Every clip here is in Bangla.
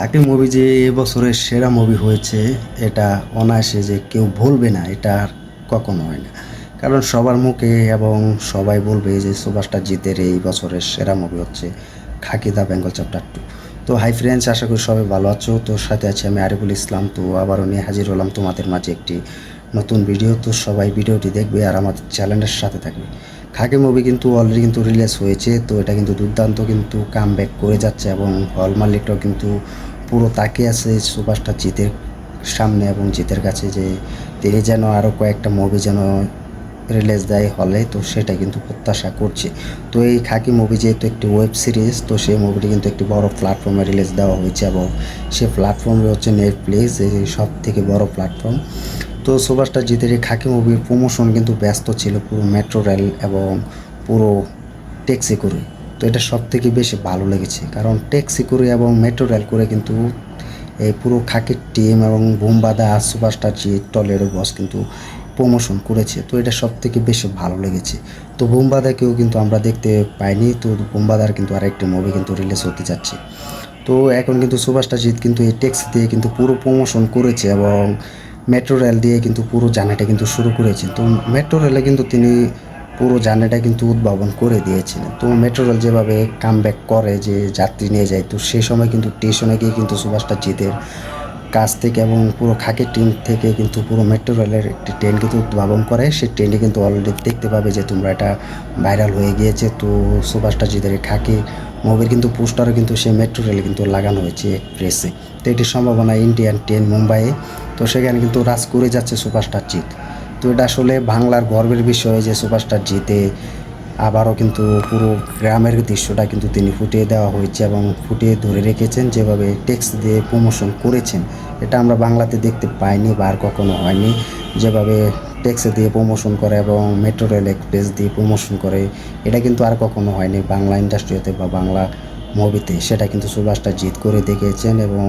খাকি মুভি যে এবছরের সেরা মুভি হয়েছে, এটা অনায়াসে যে কেউ বলবে না, এটা আর কখনো হয় না। কারণ সবার মুখে এবং সবাই বলবে যে সুভাষটা জিতের এই বছরের সেরা মুভি হচ্ছে Khakee the Bengal chapter two. তো হাই ফ্রেন্ডস, আশা করি সবাই ভালো আছো তোর সাথে আছি আমি আরিফুল ইসলাম। তো আবারও নিয়ে হাজির হলাম তোমাদের মাঝে একটি নতুন ভিডিও। তো সবাই ভিডিওটি দেখবে আর আমাদের চ্যানেলের সাথে থাকবে। খাকি মুভি কিন্তু অলরেডি কিন্তু রিলিজ হয়েছে, তো এটা কিন্তু দুর্দান্ত কিন্তু কাম ব্যাক করে যাচ্ছে এবং হল মালিকটাও কিন্তু পুরো তাকিয়ে আছে সুপারস্টার জিতের সামনে এবং জিতের কাছে যে তিনি যেন আরও কয়েকটা মুভি যেন রিলিজ দেয় হলে, তো সেটা কিন্তু প্রত্যাশা করছে। তো এই খাকি মুভি যেহেতু একটি ওয়েব সিরিজ তো সেই মুভিটি কিন্তু একটি বড় প্ল্যাটফর্মে রিলিজ দেওয়া হয়েছে এবং সে প্ল্যাটফর্মে হচ্ছে নেটফ্লিক্স এই সব থেকে বড় প্ল্যাটফর্ম তো সুভাষটা জিতের এই খাকি মুভির প্রমোশন কিন্তু ব্যস্ত ছিল পুরো মেট্রো রেল এবং পুরো ট্যাক্সি করে। তো এটা সব থেকে বেশি ভালো লেগেছে। কারণ ট্যাক্সি করে এবং মেট্রো রেল করে কিন্তু এই পুরো খাকির টিম এবং বুমবাদা সুপারস্টার জিৎ টলেরো বস কিন্তু প্রমোশন করেছে। তো এটা সব থেকে বেশি ভালো লেগেছে। তো বুমবাদাকেও কিন্তু আমরা দেখতে পাইনি। তো বুমবাদার কিন্তু আরেকটি মুভি কিন্তু রিলিজ হতে যাচ্ছে। তো এখন কিন্তু সুভাষটা জিৎ কিন্তু এই ট্যাক্সি দিয়ে কিন্তু পুরো প্রমোশন করেছে এবং মেট্রো রেল দিয়ে কিন্তু পুরো জার্নিটা কিন্তু শুরু করেছেন। তো মেট্রো রেলে কিন্তু তিনি পুরো জার্নিটা কিন্তু উদ্ভাবন করে দিয়েছিলেন। তো মেট্রো রেল যেভাবে কাম ব্যাক করে যে যাত্রী নিয়ে যায়, তো সেই সময় কিন্তু স্টেশনে গিয়ে কিন্তু সুভাষটা জিতের কাছ থেকে এবং পুরো খাকের টিম থেকে কিন্তু পুরো মেট্রো রেলের একটি ট্রেন কিন্তু উদ্ভাবন করে। সেই ট্রেনটি কিন্তু অলরেডি দেখতে পাবে যে তোমরা এটা ভাইরাল হয়ে গিয়েছে। তো সুভাষটা জিতের খাকি মুভির কিন্তু পোস্টারও কিন্তু সেই মেট্রো রেলে কিন্তু লাগানো হয়েছে এক্সপ্রেসে তো এটির সম্ভাবনা ইন্ডিয়ান ট্রেন মুম্বাইয়ে তো সেখানে কিন্তু রাজ করে যাচ্ছে সুপারস্টার জিত তো এটা আসলে বাংলার গর্বের বিষয় যে সুপারস্টার জিতে আবারও কিন্তু পুরো গ্রামের দৃশ্যটা কিন্তু তিনি ফুটিয়ে দেওয়া হয়েছে এবং ফুটিয়ে ধরে রেখেছেন যেভাবে টেক্সট দিয়ে প্রমোশন করেছেন। এটা আমরা বাংলাতে দেখতে পাইনি বা আর কখনো হয়নি। যেভাবে টেক্সট দিয়ে প্রমোশন করে এবং মেট্রো রেল এক্সপ্রেস দিয়ে প্রমোশন করে, এটা কিন্তু আর কখনো হয়নি বাংলা ইন্ডাস্ট্রিতে বা বাংলা মুভিতে সেটা কিন্তু সুভাষটা জিত করে দেখিয়েছেন এবং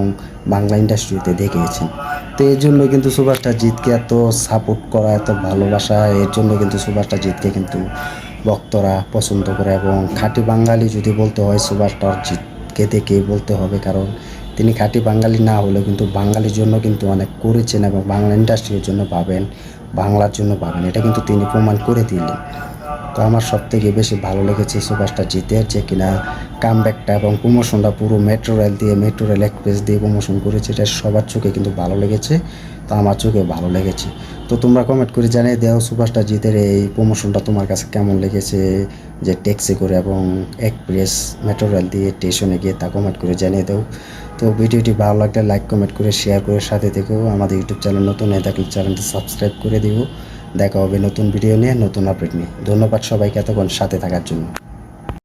বাংলা ইন্ডাস্ট্রিতে দেখিয়েছেন। তো এর জন্য কিন্তু সুভাষটা জিতকে এত সাপোর্ট করা, এত ভালোবাসা এর জন্য কিন্তু সুভাষটা জিতকে কিন্তু ভক্তরা পছন্দ করে এবং খাঁটি বাঙালি যদি বলতে হয় সুভাষটার জিতকে দেখে বলতে হবে কারণ তিনি খাঁটি বাঙালি না হলেও কিন্তু বাঙালির জন্য কিন্তু অনেক করেছেন এবং বাংলা ইন্ডাস্ট্রির জন্য পাবেন বাংলার জন্য পাবেন এটা কিন্তু তিনি প্রমাণ করে দিলেন। তো আমার সব থেকে বেশি ভালো লেগেছে সুভাষটা জিতের যে কিনা কামব্যাকটা এবং প্রমোশনটা পুরো মেট্রো রেল দিয়ে মেট্রো রেল এক্সপ্রেস দিয়ে প্রমোশন করেছে, এটা সবার চোখে কিন্তু ভালো লেগেছে, তো আমার চোখে ভালো লেগেছে। তো তোমরা কমেন্ট করে জানিয়ে দেও সুভাষটা জিতের এই প্রমোশনটা তোমার কাছে কেমন লেগেছে, যে ট্যাক্সি করে এবং এক্সপ্রেস মেট্রো রেল দিয়ে স্টেশনে গিয়ে তা কমেন্ট করে জানিয়ে দেও। তো ভিডিওটি ভালো লাগলে লাইক কমেন্ট করে শেয়ার করে সাথে থেকেও আমাদের ইউটিউব চ্যানেল নতুন হয়ে থাকলে চ্যানেলটি সাবস্ক্রাইব করে দিও। দেখা হবে নতুন ভিডিও নিয়ে, নতুন আপডেট নিয়ে। ধন্যবাদ সবাইকে এতক্ষণ সাথে থাকার জন্য।